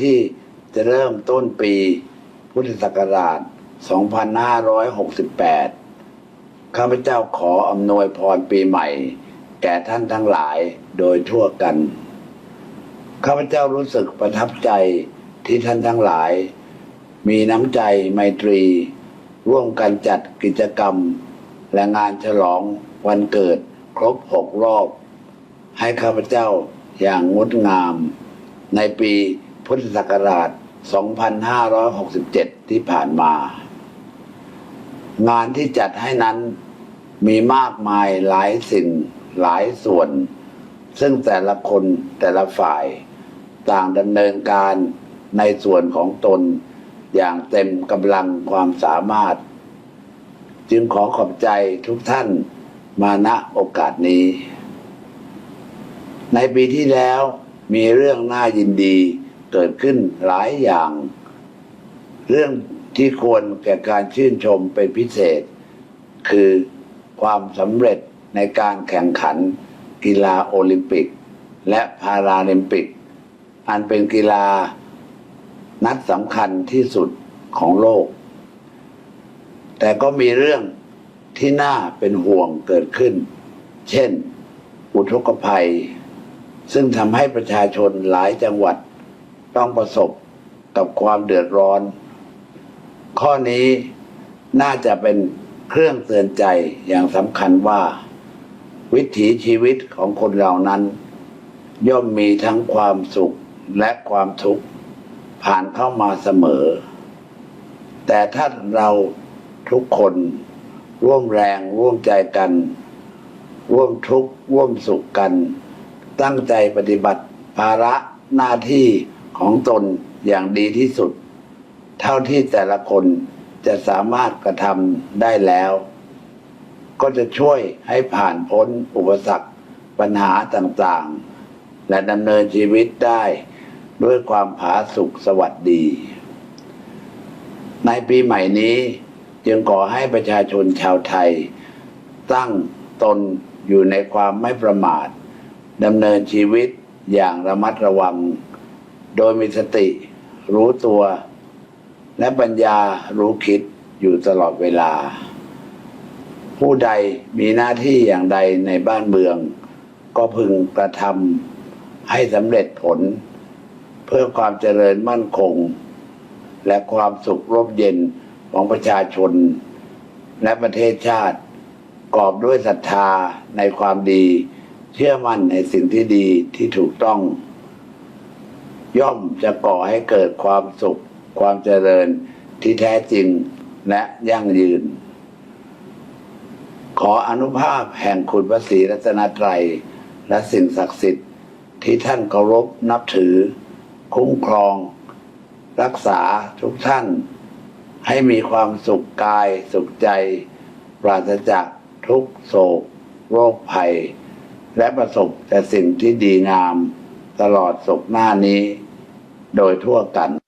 ที่จะเริ่มต้นปีพุทธศักราช 2568 ข้าพเจ้าขออำนวยพรปีใหม่ แก่ท่านทั้งหลายโดยทั่วกัน ข้าพเจ้ารู้สึกประทับใจที่ท่านทั้งหลาย มีน้ำใจไมตรี ร่วมกันจัดกิจกรรม และงานฉลองวันเกิดครบหกรอบ ให้ข้าพเจ้าอย่างงดงาม ในปี พุทธศักราช 2567 ที่ผ่านมา งานที่จัดให้นั้นมีมากมายหลายสิ่งหลายส่วน ซึ่งแต่ละคนแต่ละฝ่าย ต่างดำเนินการในส่วนของตนอย่างเต็มกำลังความสามารถ จึงขอขอบใจทุกท่านมาณโอกาสนี้ ในปีที่แล้วมีเรื่องน่ายินดี เกิดขึ้นหลายอย่าง เรื่องที่ควรแก่การชื่นชมเป็นพิเศษ คือความสำเร็จในการแข่งขันกีฬาโอลิมปิก และพาราลิมปิก อันเป็นกีฬานัดสำคัญที่สุดของโลก แต่ก็มีเรื่องที่น่าเป็นห่วงเกิดขึ้น เช่น อุทกภัย ซึ่งทำให้ประชาชนหลายจังหวัด ต้องประสบกับความเดือดร้อน ข้อนี้น่าจะเป็นเครื่องเตือนใจอย่างสำคัญว่า วิถีชีวิตของคนเรานั้น ย่อมมีทั้งความสุขและความทุกข์ผ่านเข้ามาเสมอ แต่ถ้าเราทุกคนร่วมแรงร่วมใจกัน ร่วมทุกข์ร่วมสุขกัน ตั้งใจปฏิบัติภาระหน้าที่ ของตนอย่างดีที่สุด เท่าที่แต่ละคนจะสามารถกระทำได้แล้ว ก็จะช่วยให้ผ่านพ้นอุปสรรคปัญหาต่างๆ และดำเนินชีวิตได้ด้วยความผาสุกสวัสดี ในปีใหม่นี้จึงขอให้ประชาชนชาวไทย ตั้งตนอยู่ในความไม่ประมาทดำเนินชีวิตอย่างระมัดระวัง โดยมีสติรู้ตัว และปัญญารู้คิดอยู่ตลอดเวลา ผู้ใดมีหน้าที่อย่างใดในบ้านเมือง ก็พึงกระทำให้สำเร็จผล เพื่อความเจริญมั่นคง และความสุขร่มเย็นของประชาชน และประเทศชาติกอบด้วยศรัทธาในความดี เชื่อมั่นในสิ่งที่ดีที่ถูกต้อง ย่อมจะก่อให้เกิดความสุข ความเจริญที่แท้จริงและยั่งยืน ขออนุภาพแห่งคุณพระศรีรัตนตรัย และสิ่งศักดิ์สิทธิ์ที่ท่านเคารพนับถือ คุ้มครอง รักษาทุกท่าน ให้มีความสุขกายสุขใจ ปราศจากทุกโศก โรคภัย และประสบแต่สิ่งที่ดีงาม ตลอดศกหน้านี้โดยทั่วกัน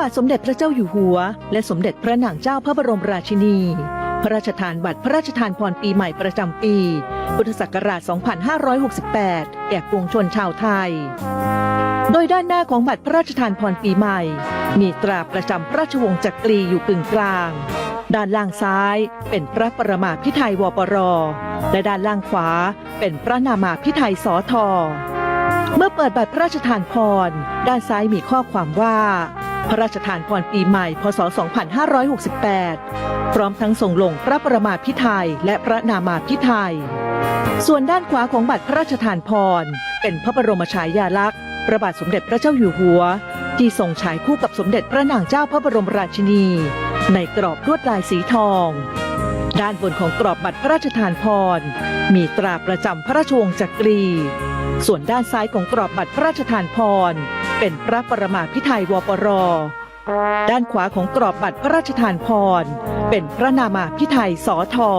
บาทสมเด็จพระเจ้าอยู่หัว และสมเด็จพระนางเจ้าพระบรมราชินี พระราชทานบัตรพระราชทานพรปีใหม่ประจำปี พุทธศักราช 2568 แก่ปวงชนชาวไทย โดยด้านหน้าของบัตรพระราชทานพรปีใหม่ มีตราประจำพระราชวงศ์จักรีอยู่กึ่งกลาง ด้านล่างซ้ายเป็นพระประมาพิไทยวปร และด้านล่างขวาเป็นพระนามาพิไทยสอทอเมื่อเปิดบัตรพระราชทานพร ด้านซ้ายมีข้อความว่า พระราชทานพรปีใหม่ พศ 2568 พร้อมทั้งส่งลงพระประมาพิไทยและพระนามาพิไทย ส่วนด้านขวาของบัตรพระราชทานพร เป็นพระบรมฉายาลักษณ์พระบาทสมเด็จพระเจ้าอยู่หัว ที่ทรงฉายคู่กับสมเด็จพระนางเจ้าพระบรมราชินี ในกรอบลวดลายสีทอง ด้านบนของกรอบบัตรพระราชทานพร มีตราประจำพระราชวงศ์จักรี ส่วนด้านซ้ายของกรอบบัตรพระราชทานพร เป็นพระประมาพิไทยวปร ด้านขวาของกรอบบัตรพระราชทานพร เป็นพระนามาพิไทยสอทอ